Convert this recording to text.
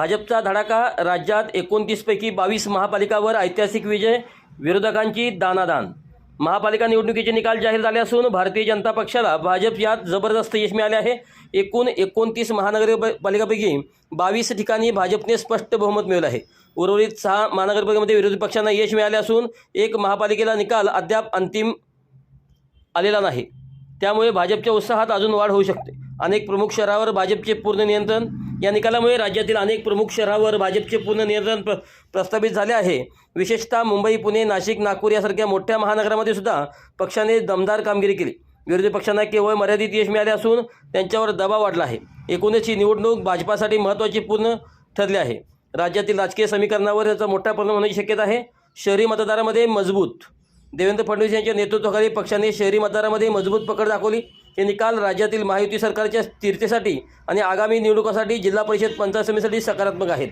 भाजपचा धडाका राज्यात एकोणतीसपैकी बावीस महापालिकावर ऐतिहासिक विजय विरोधकांची दानादान. महापालिका निवडणुकीचे निकाल जाहीर झाले असून भारतीय जनता पक्षाला भाजप यात जबरदस्त यश मिळाले आहे. एकूण एकोणतीस महानगरपालिकापैकी बावीस ठिकाणी भाजपने स्पष्ट बहुमत मिळवलं आहे. उर्वरित सहा महानगरपालिकेमध्ये विरोधी पक्षांना यश मिळाले असून एक महापालिकेला निकाल अद्याप अंतिम आलेला नाही. त्यामुळे भाजपच्या उत्साहात अजून वाढ होऊ शकते. अनेक प्रमुख शहरावर भाजपचे पूर्ण नियंत्रण. या निकालामुळे राज्यातील अनेक प्रमुख शहरावर भाजपचे पूर्ण नियंत्रण प्र प्रस्थापित झाले आहे. विशेषतः मुंबई पुणे नाशिक नागपूर यासारख्या मोठ्या महानगरामध्ये सुद्धा पक्षाने दमदार कामगिरी केली. विरोधी पक्षांना केवळ मर्यादित यश मिळाले असून त्यांच्यावर दबाव वाढला आहे. एकूणच ही निवडणूक भाजपासाठी महत्त्वाची पूर्ण ठरली आहे. राज्यातील राजकीय समीकरणावर याचा मोठा परिणाम होण्याची शक्यता आहे. शहरी मतदारामध्ये मजबूत देवेंद्र फडणवीस यांच्या नेतृत्वाखाली पक्षाने शहरी मतदारामध्ये मजबूत पकड दाखवली. हे निकाल राज्यातील महायुती सरकारच्या स्थिरतेसाठी आणि आगामी निवडणुकांसाठी जिल्हा परिषद पंचायत समितीसाठी सकारात्मक आहेत.